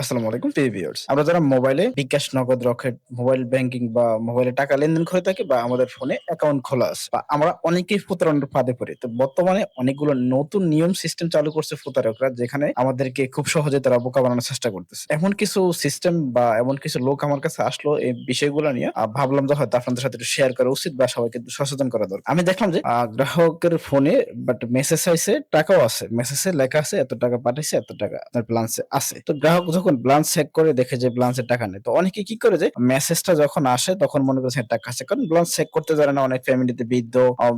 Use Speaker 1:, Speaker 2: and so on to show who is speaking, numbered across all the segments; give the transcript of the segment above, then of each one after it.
Speaker 1: আসসালামু আলাইকুম, প্রিয় ভিউয়ার্স আমরা যারা মোবাইলে বিকাশ, নগদ, রকেট মোবাইল ব্যাংকিং বা মোবাইলে টাকা লেনদেন করে থাকি বা আমাদের ফোনে অ্যাকাউন্ট খোলা আছে, বা আমরা অনেকেই প্রতারণার ফাঁদে পড়ি, তো বর্তমানে অনেকগুলো নতুন নিয়ম সিস্টেম চালু করছে প্রতারকরা, যেখানে আমাদেরকে খুব সহজে তারা বোকা বানানোর চেষ্টা করতেছে। এমন কিছু সিস্টেম বা এমন কিছু লোক আমার কাছে আসলো এই বিষয়গুলো নিয়ে ভাবলাম যে হয়তো আপনাদের সাথে একটু শেয়ার করা উচিত বা সবাইকে সচেতন করা দরকার। আমি দেখলাম যে গ্রাহকের ফোনে বাট মেসেজ আইছে টাকাও আছে। মেসেজে লেখা আছে, এত টাকা পাঠাইছে, এত টাকা আছে। তো গ্রাহক যখন ব্যালেন্স চেক করে দেখে যে ব্যালেন্সের টাকা নেই, তো অনেকে কি করে যে মেসেজটা যখন আসে, তখন মনে করছে টাকা আছে। কারণ ব্যালেন্স চেক করতে জানে না অনেক ফ্যামিলিতে বৃদ্ধ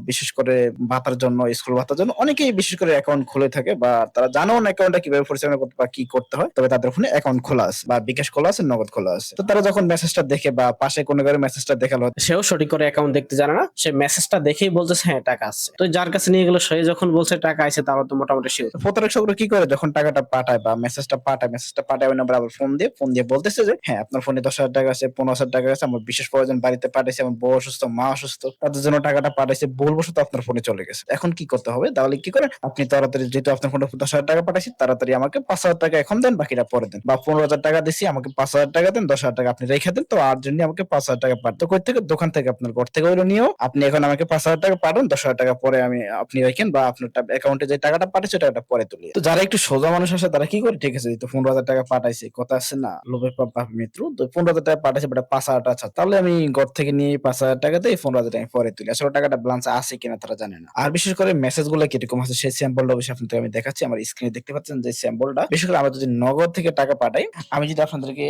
Speaker 1: বিশেষ করে ভাতার জন্য স্কুল ভাতার জন্য অনেকেই বিশেষ করে অ্যাকাউন্ট খুলে থাকে বা তারা জানেও না অ্যাকাউন্টটা কীভাবে পরিচালনা করতে বা কি করতে হয়। তবে তাদের ফোনে অ্যাকাউন্ট খোলা আছে বা বিকাশ খোলা আছে, নগদ খোলা আছে। তো তারা যখন মেসেজটা দেখে বা পাশে কোনো কারও মেসেজটা দেখাল,
Speaker 2: সেও সঠিক করে অ্যাকাউন্ট দেখতে জানে না। সে মেসেজটা দেখেই বলতেছে হ্যাঁ টাকা আছে। তো যার কাছে নিয়ে গেল, সে যখন বলছে টাকা আছে তাহলে তো মোটামুটি শিওর
Speaker 1: প্রতারক চক্র কি করে? যখন টাকাটা পাঠায় বা মেসেজটা পাঠায় মেসেজটা পাঠায় ওই নাম্বার আবার ফোন দিয়ে ফোন দিয়ে বলতেছে যে হ্যাঁ আপনার ফোনে দশ হাজার টাকা আছে পনেরো হাজার টাকা আছে আমার বিশেষ প্রয়োজন বাড়িতে পাঠাইছে আমার বউ অসুস্থ মা অসুস্থ তাদের জন্য টাকাটা পাঠাইছে বলবশত আপনার ফোনে চলে গেছে এখন কি করতে হবে তাহলে কি করে আপনি তাড়াতাড়ি যেহেতু আপনার ফোনে দশ হাজার টাকা পাঠাইছি তাড়াতাড়ি আমাকে পাঁচ হাজার টাকা এখন দেন বাকিটা পরে দেন বা পনেরো হাজার টাকা দিছি আমাকে পাঁচ হাজার টাকা দেন দশ হাজার টাকা আপনি রেখে দেন তো আর জন্য আমাকে পাঁচ হাজার টাকা পাঠান তো কই থেকে দোকান থেকে আপনার ঘর থেকে ওইটা নিয়েও আপনি এখন আমাকে পাঁচ হাজার টাকা পাঠান দশ হাজার টাকা পরে আমি আপনি রাখেন বা আপনার অ্যাকাউন্টে যে টাকাটা পাঠাইছে টাকাটা পরে তুলি তো যারা একটু সোজা মানুষ আসে তারা কি করে ঠিক আছে পনেরো হাজার টাকা পাঠাইছে, কথা আছে না লোভের পাপ মৃত্যু তো পনেরো হাজার টাকা পাঠাইছে বাট পাঁচ হাজার টাকা। তাহলে আমি ঘর থেকে নিয়ে পাঁচ হাজার টাকা দিয়ে পনেরো হাজার টাকা পরে তুলি। আসলে টাকাটা ব্যালেন্স আছে কিনা তারা জানে না। আর বিশেষ করে মেসেজগুলো কীরকম আছে, সেই স্যাম্পলটা অবশ্যই আপনাদের আমি দেখাচ্ছি। আমার স্ক্রিনে দেখতে পাচ্ছেন যে স্যাম্পলটা বিশেষ করে আমরা যদি নগদ থেকে টাকা পাঠাই, আমি যদি আপনাদেরকে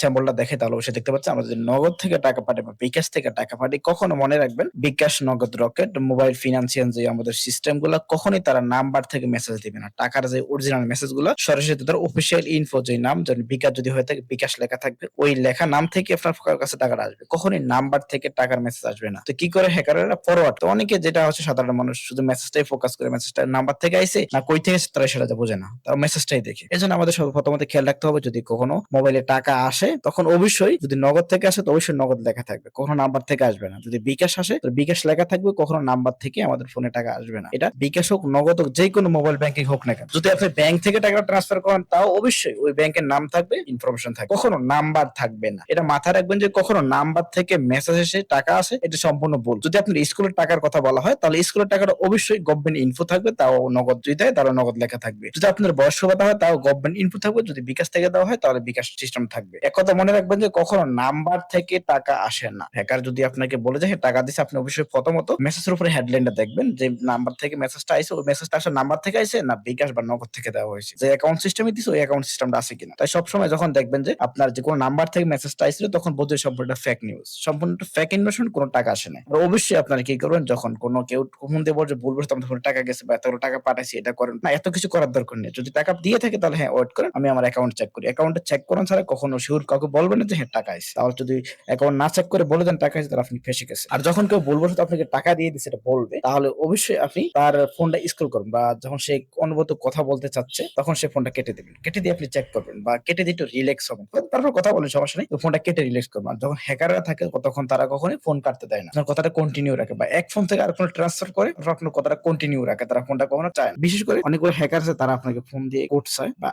Speaker 1: স্যাম্পলটা দেখে তাহলে অবশ্যই দেখতে পাচ্ছেন, আমরা যদি নগদ থেকে টাকা পাঠাই বা বিকাশ থেকে টাকা পাঠাই, কখনো মনে রাখবেন, বিকাশ নগদ রকেট মোবাইল ফিনান্সিয়াল যে আমাদের সিস্টেমগুলো কখনোই তারা নাম্বার থেকে মেসেজ দিবে না। টাকার যে অরিজিনাল মেসেজগুলো সরাসরি তাদের অফিসিয়াল ইনফো যে নাম যেমন বিকাশ যদি হয়ে থাকে, বিকাশ লেখা থাকবে। ওই লেখা নাম থেকে আপনার কাছে টাকাটা আসবে। কখনোই নাম্বার থেকে টাকার মেসেজ আসবে না। তো কি করে হ্যাকাররা ফরওয়ার্ড তো অনেকে যেটা হচ্ছে, সাধারণ মানুষ শুধু মেসেজটাই ফোকাস করে মেসেজটা নাম্বার থেকে আইছে না কই থেকে তারা সেটা বোঝে না। তারা মেসেজটাই দেখে। এই জন্য আমাদের প্রথমত খেয়াল রাখতে হবে, যদি কখনো মোবাইলে টাকা আসে, তখন অবশ্যই যদি নগদ থেকে আসে, তো অবশ্যই নগদ লেখা থাকবে। কখনো নাম্বার থেকে আসবে না। যদি বিকাশ আসে, তো বিকাশ লেখা থাকবে, কখনো নাম্বার থেকে আমাদের ফোনে টাকা আসবে না। এটা বিকাশ হোক, নগদ হোক যে কোনো মোবাইল ব্যাংকিং হোক না কেন। যদি আপনি ব্যাংক থেকে টাকা ট্রান্সফার করেন, তাও অবশ্যই ওই ব্যাংকের নাম থাকবে ইনফরমেশন থাকবে। কখনো নাম্বার থাকবে না। এটা মাথায় রাখবেন যে কখনো নাম্বার থেকে মেসেজ এসে টাকা আসে এটা সম্পূর্ণ ভুল। যদি আপনার স্কুলের টাকার কথা বলা হয় তাহলে স্কুলের টাকাটা অবশ্যই গভর্নমেন্ট ইনফো থাকবে তাও নগদ যদি দেয় তাহলে নগদ লেখা থাকবে। যদি আপনার বয়স্ক ভাতা হয় তাও গভর্নমেন্ট ইনফো থাকবে। যদি বিকাশ থেকে দেওয়া হয় তাহলে বিকাশ সিস্টেম থাকবে। এক কথা মনে রাখবেন যে কখনো নাম্বার থেকে টাকা আসে না। হ্যাকার যদি আপনাকে বলে যে হ্যাঁ, টাকা দিছে আপনি অবশ্যই প্রথমত মেসেজের উপরে হেডলাইনটা দেখবেন যে নাম্বার থেকে মেসেজটা আইছে ওই মেসেজটা আসলে নাম্বার থেকে আইছে না বিকাশ বা নগদ থেকে দেওয়া হয়েছে। যে অ্যাকাউন্ট সিস্টেমে দিছে ওই অ্যাকাউন্ট সিস্টেমটা আছে কিনা। তাই সবসময় যখন দেখবেন যে আপনার যে কোনো নাম্বার থেকে মেসেজটা আইছিল তখন বোঝে সম্পূর্ণ ফেক নিউজ সম্পূর্ণ ফেক ইনফরমেশন কোনো টাকা আসে না অবশ্যই আপনারা কি করবেন, যখন কোনো কেউ ফোন দিয়ে বলছে, ভুল বসে আমাদের টাকা গেছে বা এতগুলো টাকা পাঠাইছি, এটা করেন। না, এত কিছু করার দরকার নেই। যদি টাকা দিয়ে থাকে, তাহলে হ্যাঁ ওয়েট করেন। আমি আমার অ্যাকাউন্ট চেক করি। অ্যাকাউন্টে চেক করেন ছাড়া কখনো শিওর কাউকে বলবেন না যে হ্যাঁ টাকা আছে তাহলে যদি অ্যাকাউন্ট না চেক করে বলে দেন টাকা আছে তাহলে আপনি ফেসে গেছে আর যখন কেউ ভুল বসে আপনাকে টাকা দিয়ে দিচ্ছে এটা বলবে, তাহলে অবশ্যই আপনি তার ফোনটা স্ক্রল করবেন বা যখন সে অনুভূত কথা বলতে চাচ্ছে, তখন সে ফোনটা কেটে দেবেন। কেটে দিয়ে আপনি চেক করবেন। বা কেটে দিয়ে একটু রিল্যাক্স হবেন। তারপর কথা বলেন, সমস্যা নেই। ফোনটা কেটে রিল্যাক্স করবেন যখন হ্যাকাররা থাকে, তখন তারা কখনোই ফোন কাটতে দেয় না। কথাটা কন্টিনিউ রাখে বা এক ফোন থেকে আর ফোনে ট্রান্সফার করে আপনার কথাটা কন্টিনিউ রাখে। তারা ফোনটা কখনো চায় না। বিশেষ করে অনেকগুলো হ্যাকার আছে তারা আপনাকে ফোন দিয়ে কোড চায় বা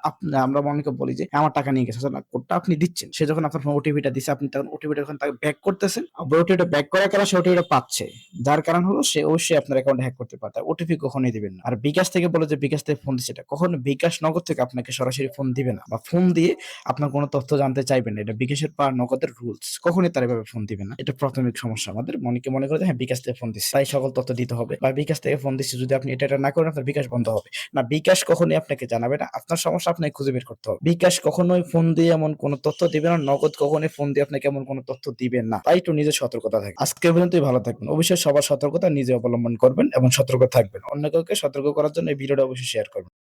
Speaker 1: আমরা অনেকে বলি যে, আমার টাকা নিয়ে গেছে না কোডটা আপনি দিচ্ছেন। সে যখন আপনার ফোন ওটিপিটা দিচ্ছে আপনি তখন ওটিপিটা যখন তাকে ব্যাক করতেছেন ওটিপিটা ব্যাক করার কারণে সে ওটিপিটা পাচ্ছে। যার কারণ হলো, সে অবশ্যই আপনার অ্যাকাউন্ট হ্যাক করতে পারে ওটিপি কখনোই দিবেন না। আর বিকাশ থেকে বলে যে, বিকাশ থেকে ফোন দিচ্ছে এটা, কখনো বিকাশ নগর থেকে আপনাকে সরাসরি ফোন দিবে না বা ফোন দিয়ে আপনার কোনো তথ্য জানতে চাইবেন না। এটা বিকাশের পা নগদের রুলস কখনোই তার এভাবে ফোন দিবে না। এটা প্রাথমিক সমস্যা আমাদের। অনেকে মনে করে হ্যাঁ বিকাশ থেকে ফোন দিচ্ছে। তাই সকল তথ্য দিতে হবে। বা বিকাশ থেকে ফোন দিচ্ছে, যদি আপনি এটা এটা না করেন, আপনার বিকাশ বন্ধ হবে। না, বিকাশ কখনোই আপনাকে জানাবে না। আপনার সমস্যা আপনাকে খুঁজে বের করতে হবে। বিকাশ কখনোই ফোন দিয়ে এমন কোনো তথ্য দিবে না। নগদ কখনোই ফোন দিয়ে আপনাকে এমন কোনো তথ্য দিবেন না। তাই একটু নিজের সতর্কতা থাকে আজকে পর্যন্তই ভালো থাকবেন। অবশ্যই সবার সতর্কতা নিজে অবলম্বন করবেন এবং সতর্ক থাকবেন। অন্য কাউকে সতর্ক করার জন্য এই ভিডিওটা অবশ্যই শেয়ার করবেন।